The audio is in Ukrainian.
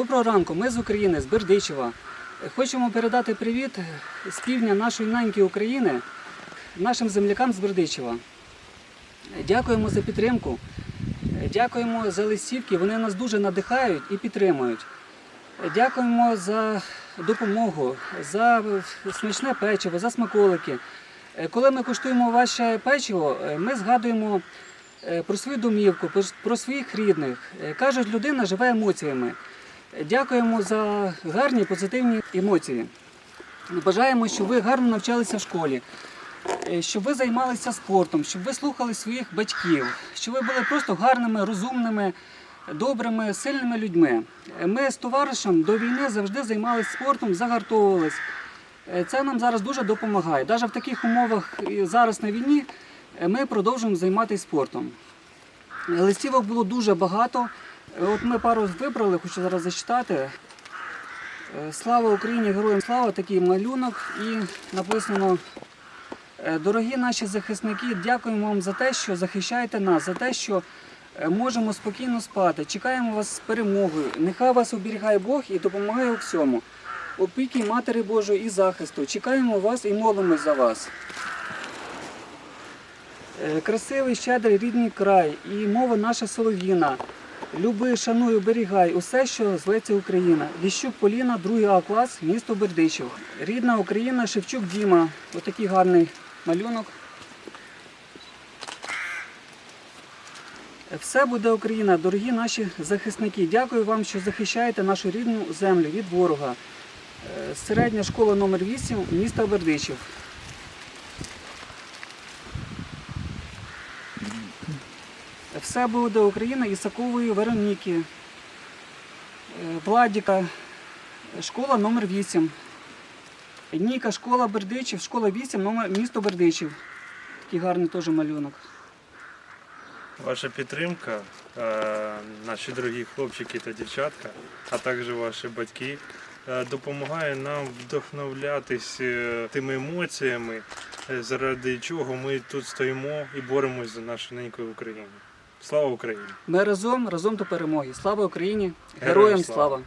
Доброго ранку, ми з України, з Бердичева. Хочемо передати привіт з півдня нашої неньки України нашим землякам з Бердичева. Дякуємо за підтримку, дякуємо за листівки, вони нас дуже надихають і підтримують. Дякуємо за допомогу, за смачне печиво, за смаколики. Коли ми куштуємо ваше печиво, ми згадуємо е, про свою домівку, про- про своїх рідних. Е, Кажуть, людина живе емоціями. Дякуємо за гарні позитивні емоції. Бажаємо, щоб ви гарно навчалися в школі, е, щоб ви займалися спортом, щоб ви слухали своїх батьків, щоб ви були просто гарними, розумними, добрими, сильними людьми. Ми з товаришем до війни завжди займалися спортом, загартовувались. Е, Це нам зараз дуже допомагає. Навіть в таких умовах зараз на війні е, ми продовжуємо займатися спортом. Листівок було дуже багато. От ми пару вибрали, хочу зараз зачитати. Е, Слава Україні, героям слава, такий малюнок. І написано: е, Дорогі наші захисники, дякуємо вам за те, що захищаєте нас, за те, що е, можемо спокійно спати. Чекаємо вас з перемогою. Нехай вас оберігає Бог і допомагає у всьому. Опіки Матері Божої і захисту. Чекаємо вас і молимось за вас. Е, Красивий, щедрий рідний край і мова наша солов'їна. Люби, шануй, оберігай усе, що зветься Україна. Ліщук Поліна, другий А клас, місто Бердичів. Рідна Україна, Шевчук Діма. Отакий гарний малюнок. Все буде Україна, дорогі наші захисники. Дякую вам, що захищаєте нашу рідну землю від ворога. Е, Середня школа номер 8 міста Бердичів. Все буде Україна Ісакової Вероніки, е, Владіка, школа номер 8. Ніка, школа Бердичів, школа 8, номер, місто Бердичів. Такий гарний теж малюнок. Ваша підтримка, е, наші дорогі хлопчики та дівчатка, а також ваші батьки, е, допомагає нам вдохновлятись тими емоціями, заради чого ми тут стоїмо і боремось за нашу неньку Україну. Слава Україні! Ми разом, разом до перемоги. Слава Україні! Героям Героям слава! слава!